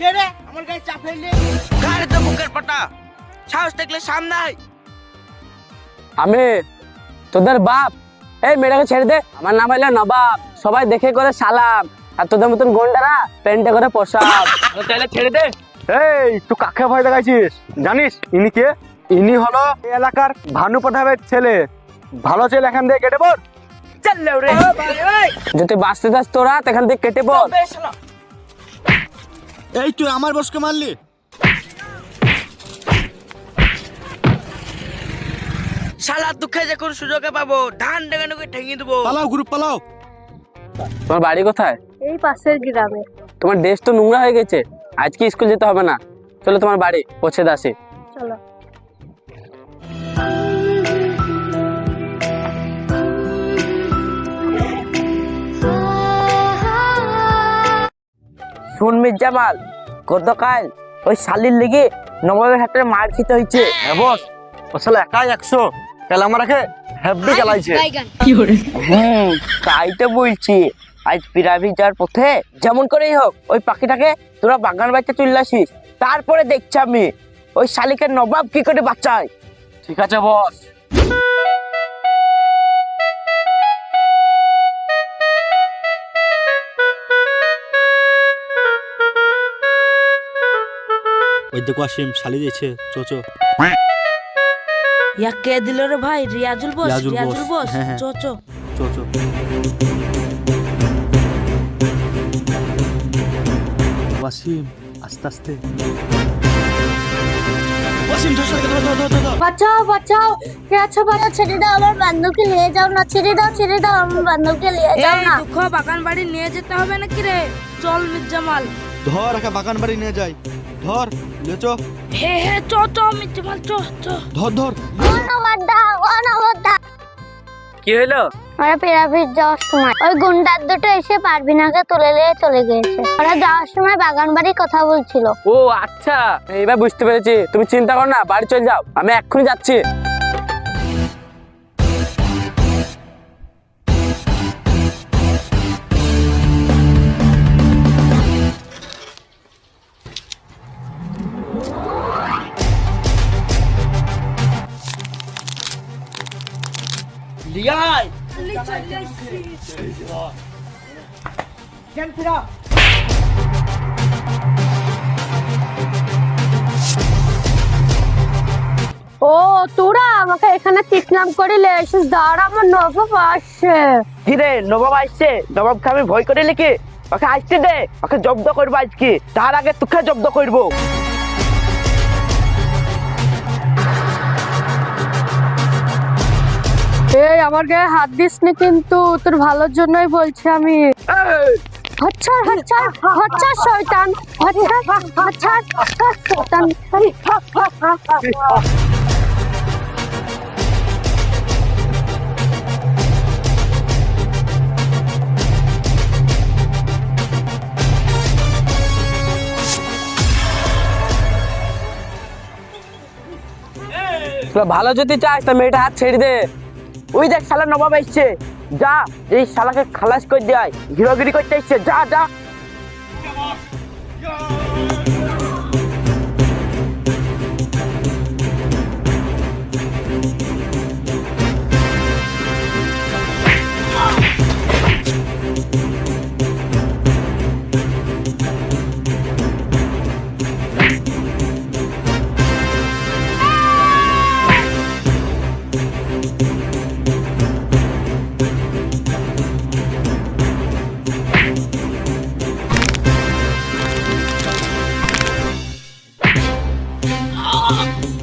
কে রে? আমার গায়ে চাপ ফেললি? গাড়ি তো বুকের পাটা সাহস দেখলে সামনে আয়। আমি তোদের বাপ। এই মেয়েটাকে ছেড়ে দে। আমার নাম হলো নবাব। সবাই দেখে করে সালাম। আর তোদের মতন গন্ডারা প্যান্টে করে পোশাক। তাহলে ছেড়ে দে। এই তুই কাকে ভয় দেখাইছিস? জানিস ইনি কে? ইনি হলো এই এলাকার ভানু প্রধাবের ছেলে। ভালো ছেলে এখান থেকে কেটে পড়। চল রে যদি বাঁচতে চাস তোরা এখান থেকে কেটে পড়। এই তুই আমার বসকে মারলি? শালা দুঃখে যে কোন সুযোগে পাবো। ধান ডেগানোকে ঠেঙিয়ে দেবো। পালাও গ্রুপ পালাও। তোমার বাড়ি কোথায়? এই পাশের গ্রামে। তোমার দেশ তো নোংরা হয়ে গেছে। আজকে স্কুল যেতে হবে না। চলো তোমার বাড়ি পৌঁছে দাসে চলো। শুন মির্জামাল গতকাল ওই শালির লেগে নবাবের হাতে মার খেতে হয়েছে। হ্যাঁ বস শালা একাই একশো তাহলে আমাকে হেভি চালাইছে হুম তাই তো বলছি আজ পিরাভি যাওয়ার পথে যেমন করেই হোক ওই পাখিটাকে তোরা বাগান বাড়িতে চলে আসিস। তারপরে দেখছি আমি ওই শালিকের নবাব কি করে বাঁচায়? ঠিক আছে বস। ওই দেখো আসিম শালি দিয়েছে চো চো। ইয়া কে দিল রে ভাই? রিয়াজুল বস রিয়াজুল বস। রিয়াজুল বস হ্যাঁ, হ্যাঁ। চো চো। চো চো। ওয়াসিম আস্তে আস্তে। ওয়াসিম ধর ধর ধর ধর ধর ধর বাঁচাও বাঁচাও। কে আছো বাঁচাও ছেড়ে দাও আমার বান্ধবকে নিয়ে যাও না। ছেড়ে দাও ছেড়ে দাও আমার বান্ধবকে নিয়ে যাও এই না। দুঃখ বাগান বাড়ি নিয়ে যেতে হবে নাকি রে? চল মির্জামাল। ধর একা বাগান বাড়ি নিয়ে যাই। ধর চো। হে হে চো চো মির্জামাল চো চো। ধর ধর। দা দা কি হলো ওরা যাওয়ার সময় ওই গুন্ডার দুটো এসে পারভিনাকে তুলে নিয়ে চলে গিয়েছে। ওরা যাওয়ার সময় বাগান বাড়ির কথা বলছিল। ও আচ্ছা। এবার বুঝতে পেরেছি। তুমি চিন্তা করো না বাড়ি চলে যাও। আমি এক্ষুনি যাচ্ছি। লিয়াই ও তোরা আমাকে এখানে চিটনাম করিলে এসেছিস দাঁড়া আমার নবাব আসছে। কিরে নবাব আসছে? নবাবকে আমি ভয় করে লিখি ওকে আসতে দে ওকে জব্দ করব আজকে। তার আগে তোকে জব্দ করব। এই, আমার গায়ে হাত দিস নি কিন্তু, তোর ভালোর জন্যই বলছি আমি। আচ্ছা আচ্ছা আচ্ছা শয়তান আচ্ছা আচ্ছা শয়তান। তোরা ভালো যদি চাস, তা মেয়েটা হাত ছেড়ে দে। ওই দেখ শালা নবাব আসছে যা, এই শালাকে খালাস করে দেয় হিরোগিরি করতে আসছে যা যা। Oh.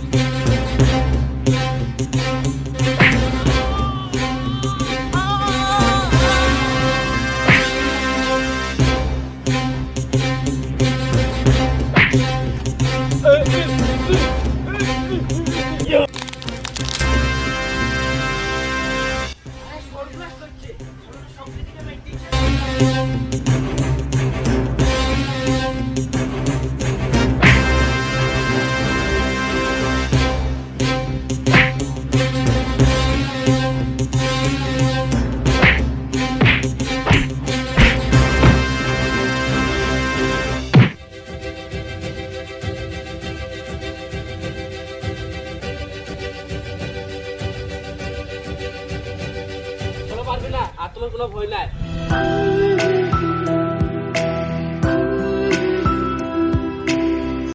পারবি না আর নাই